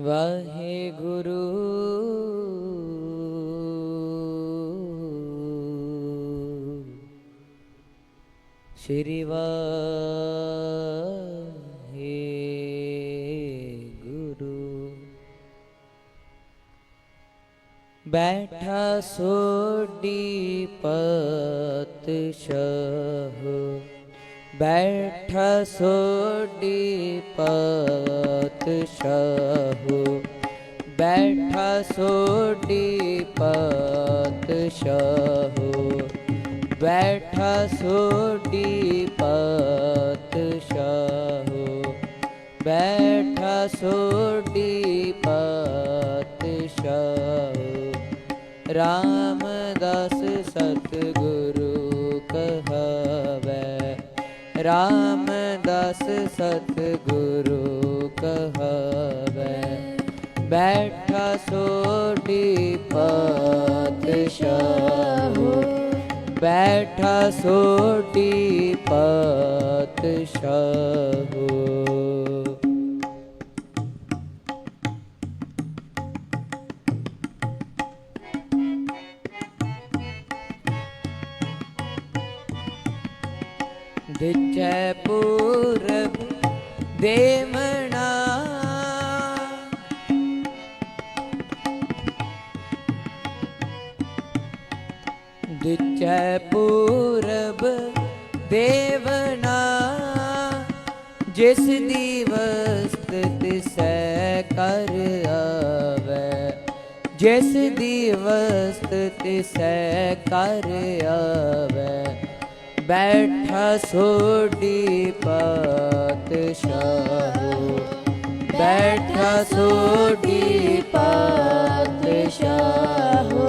ਵਾਹਿਗੁਰੂ। ਸ਼੍ਰੀ ਵਾਹਿਗੁਰੂ। ਬੈਠਾ ਸੋਡੀ ਪਤਸ਼ਾਹ। ਬੈਠਾ ਸੋਡੀ ਪਤਸ਼ਾਹ। ਬੈਠ ਸੋਡੀ ਪਤਸ਼ਾਹ। ਬੈਠ ਸੋਡੀ ਪਤਸ਼ਾਹ। ਬੈਠ ਸੋਡੀ ਪਤਸ਼ਾਹ। ਰਾਮਦਾਸ ਸਤਿਗੁਰੂ ਕਹਾਵੈ ਰਾਮਦਾਸ ਸਤਿਗੁਰੂ ਕਹਾਵੈ। ਬੈਠਾ ਸੋਡੀ ਪਾਤਸ਼ਾਹ। ਬੈਠਾ ਸੋਟੀ ਪਾਤਸ਼ਾਹ। ਦਿਚੈ ਪੂਰਬ ਦੇਵਣਾ। ਦਿਚੈ ਪੂਰਬ ਦੇਵਨਾ ਜਿਸ ਦੀ ਵਸਤ ਤਿਸੈ ਕਰ ਆਵੈ। ਜਿਸ ਦੀ ਵਸਤ ਤਿਸੈ ਕਰ ਆਵੈ। ਬੈਠਾ ਸੋਡੀ ਪਾਤਸ਼ਾਹੋ। ਬੈਠਾ ਸੋਡੀ ਪਾਤਸ਼ਾਹੋ।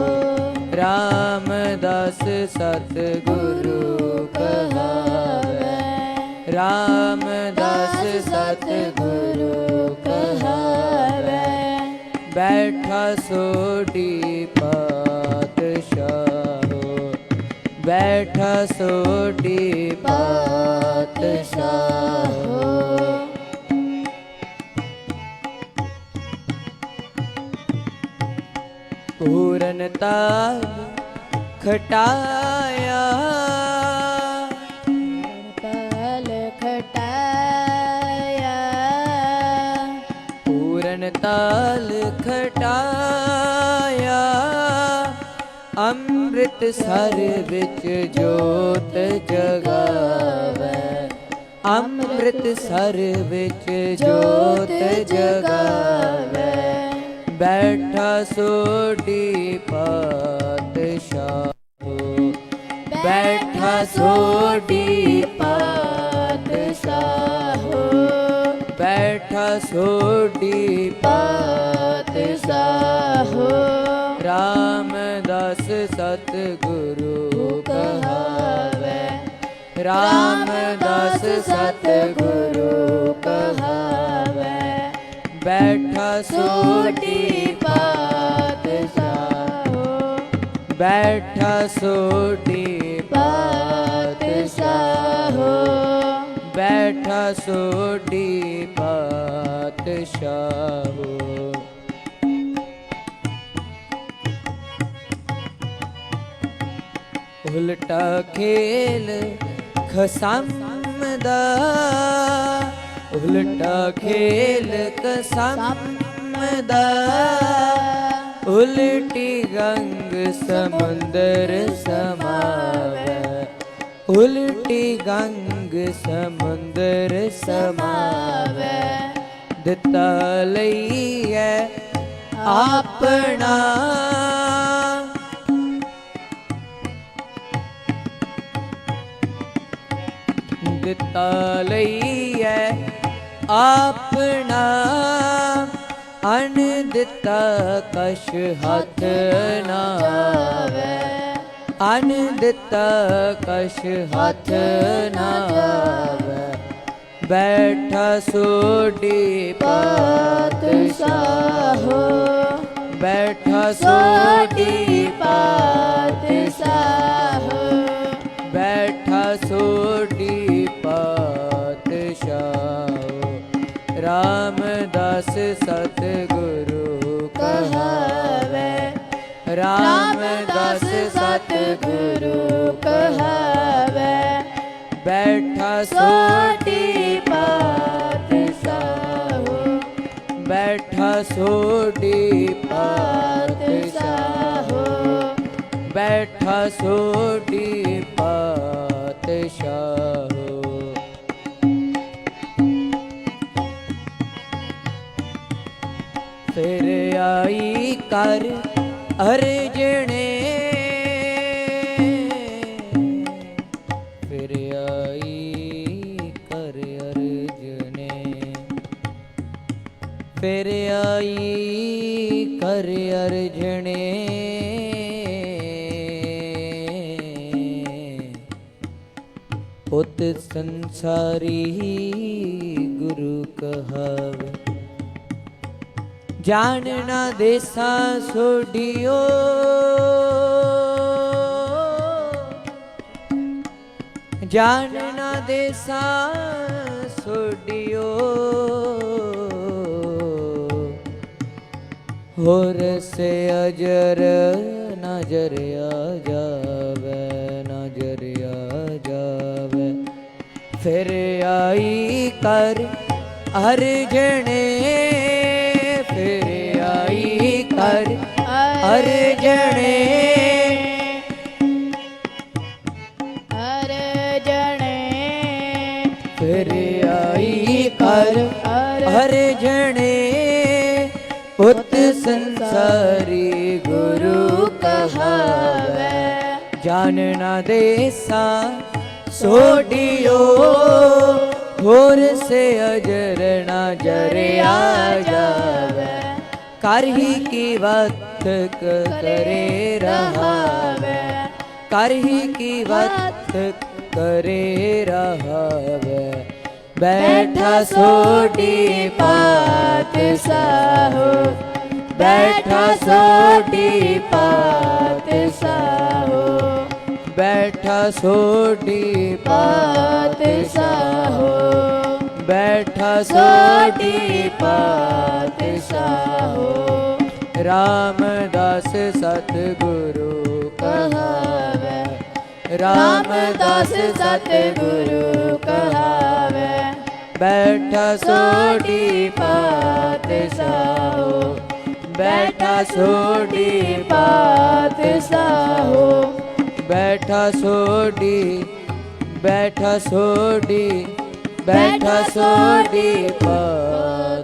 ਰਾਮਦਾਸ ਸਤਿਗੁਰੂ ਕਹਾਵੈ। ਰਾਮਦਾਸ ਸਤਿਗੁਰੂ ਕਹਾਵੈ। ਬੈਠਾ ਸੋਡੀ ਬੈਠਾ ਸੋਡੀ ਪਾਤਸ਼ਾਹੋ। ਪੂਰਨ ਤਾਲ ਖਟਾਇਆ ਅੰਮ੍ਰਿਤ ਸਰ ਵਿੱਚ ਜੋਤ ਜਗਾਵੇ। ਅੰਮ੍ਰਿਤ ਸਰ ਵਿੱਚ ਜੋਤ ਜਗਾਵੇ। ਬੈਠਾ ਸੋਡੀ ਪਾਤਸ਼ਾਹ। ਬੈਠਾ ਸੋਡੀ ਪਾਤਸ਼ਾਹ। ਬੈਠਾ ਸੋਡੀ ਪਾਤਸ਼ਾਹ। ਰਾਮਦਾਸ ਸਤਿਗੁਰੂ ਕਹਾਵੈ। ਕਹਾਵੈ ਰਾਮਦਾਸ ਸਤਿਗੁਰੂ ਕਹਾਵੈ। ਬੈਠਾ ਸੋਡੀ ਸੋਟੀ ਪਾਤਸ਼ਾਹੋ। ਬੈਠਾ ਸੋਡੀ ਪਾਤਸ਼ਾਹੋ। ਬੈਠਾ ਸੋਡੀ ਪਾਤਸ਼ਾਹੋ। ਉਲਟਾ ਖੇਲ ਖਸਮ ਦਾ ਉਲਟਾ ਖੇਲ ਖਸਮ ਦਾ ਉਲਟੀ ਗੰਗ ਸਮੁੰਦਰ ਸਮਾਵੈ। ਉਲਟੀ ਗੰਗ ਸਮੁੰਦਰ ਸਮਾਵੈ। ਦਿੱਤਾ ਲਈਐ ਆਪਣਾ। ਦਿੱਤਾ ਲਈਐ ਆਪਣਾ ਅਨ ਦਿੱਤਾ ਕਸ਼ ਹੱਥ ਨਾ ਆਵੈ ਅਨ ਦਿੱਤਾ ਕਛ ਹੱਥ ਨਾ ਆਵੈ ਬੈਠਾ ਸੋਡੀ ਪਾਤਸ਼ਾਹੋ। ਬੈਠਾ ਸੋਡੀ ਸੋਡੀ ਪਾਤਸ਼ਾਹੋ। ਬੈਠਾ ਸੋਡੀ ਰਾਮਦਾਸ ਸਤਿਗੁਰੂ ਕਹਾਵੇ ਰਾਮਦਾਸ ਸਤਿਗੁਰੂ ਕਹਾਵੇ ਬੈਠਾ ਸੋਟੀ ਪਾਤ ਸਾਹੋ ਬੈਠਾ ਸੋਟੀ ਪਾਤ ਸਾਹੋ ਬੈਠਾ ਸੋਟੀ ਫਿਰ ਆਈ ਕਰ ਅਰਜਣੇ। ਫਿਰ ਆਈ ਕਰ ਅਰਜਣੇ। ਫਿਰ ਆਈ ਕਰ ਅਰਜਣੇ। ਉਤ ਸੰਸਾਰੀ ਗੁਰੂ ਕਹਾਵੇ। ਜਾਣਨਾ ਦੇਸਾ ਸੋਢਿਓ। ਜਾਣਨਾ ਦੇਸਾ ਸੋਢਿਓ। ਹੋਰ ਸੇ ਅਜਰ ਨਜ਼ਰ ਆ ਜਾਵੇ, ਨਜ਼ਰ ਆ ਜਾਵੇ। ਫਿਰ ਆਈ ਕਰ ਅਰਜਣੇ ਫਿਰ ਅਰਜਣੇ ਅਰਜਣੇ ਫਿਰ ਆਈ ਕਰ ਅਰਜਣੇ ਉਤ ਸੰਸਾਰੀ ਗੁਰੂ ਕਹਾਵੇ। ਜਾਣਨਾ ਦੇਸਾ ਸੋਢਿਓ। ਹੋਰ ਸੇ ਅਜਰ ਨਾ ਜਰਿਆ ਜਾਵੇ। ਕਰ ਹੀ ਕੀ ਵਕਤ ਕਰੇ ਰਹਾਵੇ? ਕਰ ਹੀ ਕੀ ਵਕਤ ਕਰੇ ਰਹਾਵੇ? ਬੈਠਾ ਸੋਢੀ ਪਾਤਸ਼ਾਹੋ ਬੈਠਾ ਸੋਢੀ ਪਾਤਸ਼ਾਹੋ ਬੈਠਾ ਸੋਢੀ ਪਾਤਸ਼ਾਹੋ ਬੈਠਾ ਸੋਢੀ ਸੋਢੀ ਪਾਤਸ਼ਾਹੋ ਰਾਮਦਾਸ ਸਤਿਗੁਰੂ ਕਹਾਵੇ। ਰਾਮਦਾਸ ਰਾਮਦਾਸ ਸਤਿਗੁਰੂ ਕਹਾਵੇ। ਬੈਠਾ ਸੋਢੀ ਸੋਢੀ ਪਾਤਸ਼ਾਹੋ। ਬੈਠਾ ਸੋਢੀ ਪਾਤਸ਼ਾਹੋ। ਬੈਠਾ ਸੋਢੀ ਬੈਠਾ ਸੋਢੀ ਬੈਠਾ ਸੋਢੀ ਪਾਤਸ਼ਾਹ